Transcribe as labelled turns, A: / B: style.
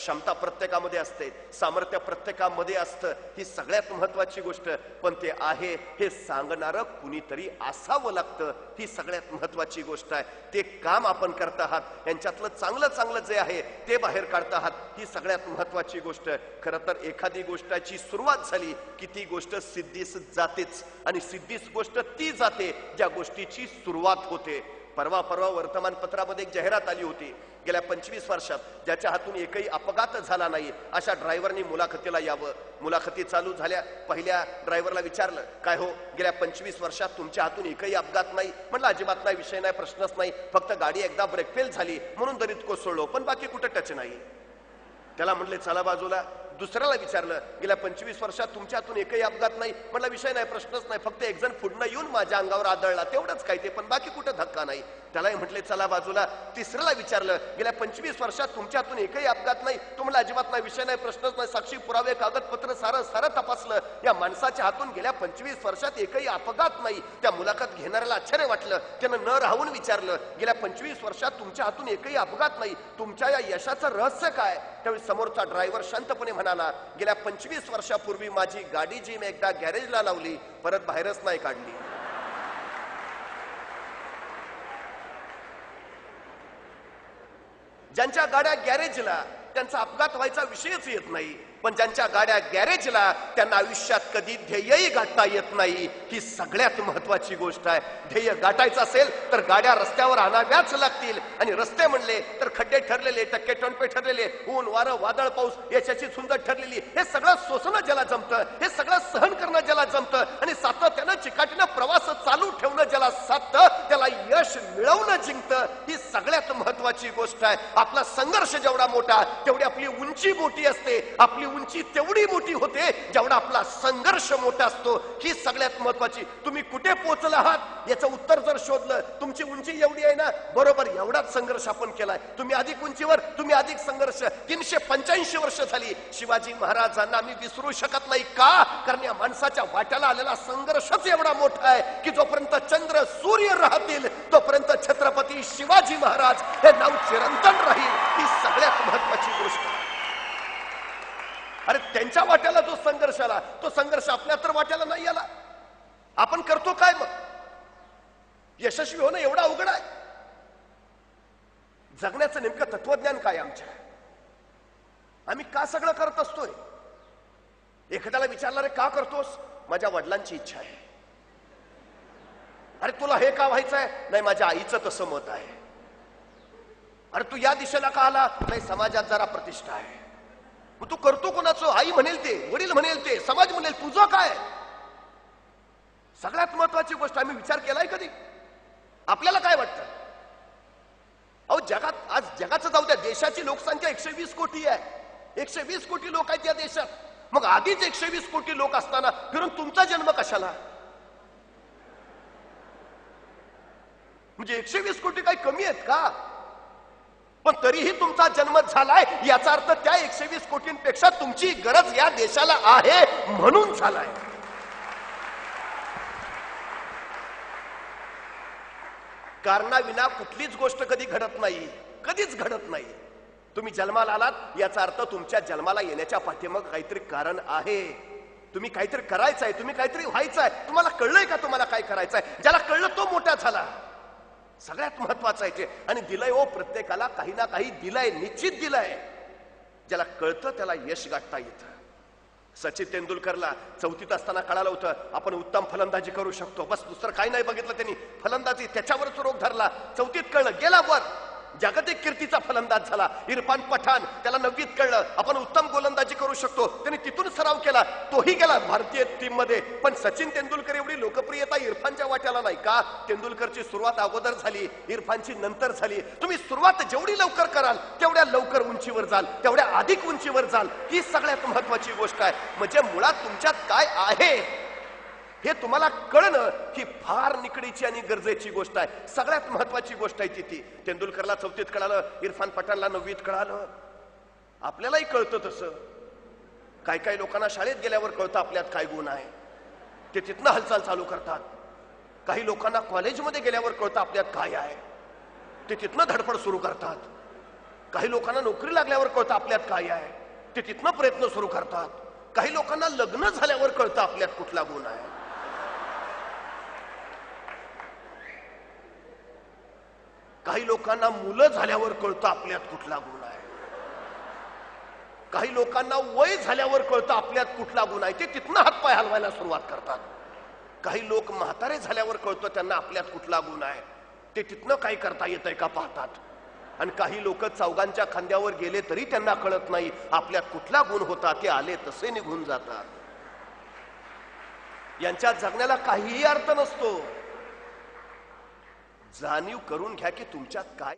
A: क्षमता प्रत्येकामध्ये असते सामर्थ्य प्रत्येकामध्ये असतं ही सगळ्यात महत्वाची गोष्ट. पण ते आहे हे सांगणारं कुणीतरी असावं लागतं ही सगळ्यात महत्वाची गोष्ट आहे. ते काम आपण करत आहात यांच्यातलं चांगलं चांगलं जे आहे ते बाहेर काढत आहात ही सगळ्यात महत्वाची गोष्ट. खरं तर एखादी गोष्टाची सुरुवात झाली की ती गोष्ट सिद्धीस जातेच. आणि सिद्धीस गोष्ट ती जाते ज्या गोष्टीची सुरुवात होते. परवा परवा वर्तमानपत्रामध्ये एक जाहिरात आली होती गेल्या पंचवीस वर्षात ज्याच्या हातून एकही अपघात झाला नाही अशा ड्रायव्हरनी मुलाखतीला यावं. मुलाखती चालू झाल्या पहिल्या ड्रायव्हरला विचारलं काय हो गेल्या पंचवीस वर्षात तुमच्या हातून एकही अपघात नाही? म्हणलं अजिबात नाही विषय नाही प्रश्नच नाही फक्त गाडी एकदा ब्रेक फेल झाली म्हणून दरीत कोसळलो पण बाकी कुठं टच नाही. त्याला म्हटले चला बाजूला दुसऱ्याला विचारलं गेल्या पंचवीस वर्षात तुमच्या हातून एकही अपघात नाही? म्हटलं विषय नाही प्रश्नच नाही फक्त एक जण पुढनं येऊन माझ्या अंगावर आदळला तेवढंच काय ते पण बाकी कुठं धक्का नाही. त्यालाही म्हटले चला बाजूला. तिसऱ्याला विचारलं गेल्या पंचवीस वर्षात तुमच्या हातून एकही अपघात नाही? तुम्हाला अजिबात नाही विषय नाही प्रश्नच नाही साक्षी पुरावे कागदपत्र सारं सारं तपासलं. या माणसाच्या हातून गेल्या पंचवीस वर्षात एकही अपघात नाही. त्या मुलाखत घेणाऱ्याला आश्चर्य वाटलं. त्यानं न राहून विचारलं गेल्या पंचवीस वर्षात तुमच्या हातून एकही अपघात नाही? तुमच्या या यशाचं रहस्य काय? त्यावेळी समोरचा ड्रायव्हर शांतपणे म्हणा म्हणाला गेल्या पंचवीस वर्षापूर्वी माझी गाडी जी मी एकदा गॅरेजला लावली परत बाहेरच नाही काढली. ज्यांच्या गाड्या गॅरेजला त्यांचा अपघात व्हायचा विषयच येत नाही. पण ज्यांच्या गाड्या गॅरेजला त्यांना आयुष्यात कधी ध्येयही गाठता येत नाही. ही सगळ्यात महत्वाची गोष्ट आहे. ध्येय गाठायचं असेल तर गाड्या रस्त्यावर आणाव्याच लागतील. आणि रस्ते म्हणले तर खड्डे ठरलेले टक्के टणपे ठरलेले ऊन वारं वादळ पाऊस याच्याची सुंदर ठरलेली. हे सगळं सोसणं ज्याला जमतं हे सगळं सहन करणं ज्याला जमतं आणि सातत्यानं चिकाटीनं प्रवास चालू ठेवणं ज्याला साधतं त्याला यश मिळवणं जिंकतं ही सगळ्यात महत्वाची गोष्ट आहे आपला संघर्ष जेवढा मोठा तेवढी आपली उंची मोठी असते. आपली उंची तेवढी मोठी होते जेवढा आपला संघर्ष मोठा असतो. ही सगळ्यात महत्वाची. तुम्ही कुठे पोहोचला आहात? याचं उत्तर जर शोधलं तुमची उंची एवढी आहे ना? बरोबर एवढाच संघर्ष आपण केलाय. तुम्ही अधिक उंचीवर तुम्ही अधिक संघर्ष. तीनशे पंच्याऐंशी वर्ष झाली. शिवाजी महाराजांना आम्ही विसरू शकत नाही का? कारण या माणसाच्या वाट्याला आलेला संघर्षच एवढा मोठा आहे की जोपर्यंत चंद्र सूर्य राहतील तोपर्यंत छत्रपती शिवाजी महाराज हे नाव चिरंतन राहील ही सगळ्यात महत्वाची गोष्ट. अरे त्यांच्या वाट्याला जो संघर्ष आला. तो संघर्ष आपल्या तर वाट्याला नाही आला. आपण करतो काय मग? यशस्वी होणं एवढा अवघड आहे. जगण्याचं नेमकं तत्वज्ञान काय आमच्या? आम्ही का सगळं करत असतोय? एखाद्याला विचारणार का करतोस? माझ्या वडिलांची इच्छा आहे. अरे तुला हे का व्हायचं आहे नाही माझ्या आईचं तसं मत आहे. अरे तू या दिशेला का आला? नाही समाजात जरा प्रतिष्ठा आहे. मग तू करतो कोणाचं? आई म्हणेल ते वडील म्हणेल ते समाज म्हणेल तुझं काय? सगळ्यात महत्वाची गोष्ट आम्ही विचार केलाय कधी? आपल्याला काय वाटतं? अहो जगात आज जगाचं जाऊ द्या देशाची लोकसंख्या एकशे वीस कोटी आहे. एकशे वीस कोटी लोक आहेत या देशात. मग आधीच एकशे वीस कोटी लोक असताना फिरून तुमचा जन्म कशाला? म्हणजे एकशे वीस कोटी काही कमी आहेत का? पण तरीही तुमचा जन्म झालाय याचा अर्थ त्या एकशे वीस कोटींपेक्षा तुमची गरज या देशाला आहे म्हणून झालाय. कारणाविना कुठलीच गोष्ट कधी घडत नाही कधीच घडत नाही. तुम्ही जन्माला आलात याचा अर्थ तुमच्या जन्माला येण्याच्या पाठीमाग काहीतरी कारण आहे. तुम्ही काहीतरी करायचं आहे तुम्ही काहीतरी व्हायचं आहे तुम्हाला कळलंय का तुम्हाला काय करायचं आहे ज्याला कळलं तो मोठा झाला. सगळ्यात महत्वाचं आहे ते. आणि दिलंय ओ प्रत्येकाला काही ना काही दिलंय निश्चित दिलंय. ज्याला कळतं त्याला यश गाठता येतं. सचिन तेंडुलकरला चौथीत असताना कळालं होतं आपण उत्तम फलंदाजी करू शकतो. बस दुसरं काही नाही बघितलं त्यांनी. फलंदाजी त्याच्यावरच रोग धरला. चौथीत कळलं गेला वर. जागतिक कीर्तीचा फलंदाज झाला. इरफान पठाण त्याला नववीत कळलं. आपण उत्तम गोलंदाजी करू शकतो. त्यांनी तिथून सराव केला. तोही गेला भारतीय टीममध्ये पण सचिन तेंडुलकर एवढी लोकप्रियता इरफानच्या वाट्याला नाही का? तेंडुलकरची सुरुवात अगोदर झाली. इरफानची नंतर झाली. तुम्ही सुरुवात जेवढी लवकर कराल तेवढ्या लवकर उंचीवर जाल. तेवढ्या अधिक उंचीवर जाल. ही सगळ्यात महत्वाची गोष्ट आहे. म्हणजे मुळात तुमच्यात काय आहे? हे तुम्हाला कळणं ही फार निकडीची आणि गरजेची गोष्ट आहे. सगळ्यात महत्वाची गोष्ट आहे ती ती. तेंडुलकरला चौथीत कळालं इरफान पठाणला नववीत कळालं. आपल्यालाही कळतं तसं. काय काय लोकांना शाळेत गेल्यावर कळतं आपल्यात काय गुण आहे. ते तिथनं हालचाल चालू करतात. काही लोकांना कॉलेजमध्ये गेल्यावर कळतं आपल्यात काय आहे. ते तिथनं धडपड सुरू करतात. काही लोकांना नोकरी लागल्यावर कळतं आपल्यात काय आहे. ते तिथनं प्रयत्न सुरू करतात. काही लोकांना लग्न झाल्यावर कळतं आपल्यात कुठला गुण आहे. काही लोकांना मुलं झाल्यावर कळतं आपल्यात कुठला गुण आहे. काही लोकांना वय झाल्यावर कळतं आपल्यात कुठला गुण आहे. ते तिथनं हातपाय हलवायला सुरुवात करतात. काही लोक म्हातारे झाल्यावर कळतं त्यांना आपल्यात कुठला गुण आहे. ते तिथनं काय करता येतंय का पाहतात. आणि काही लोक चौघांच्या खांद्यावर गेले तरी त्यांना कळत नाही आपल्यात कुठला गुण होता ते आले तसे निघून जातात. यांच्या जगण्याला काहीही अर्थ नसतो. जाणीव करून घ्या की तुमच्यात काय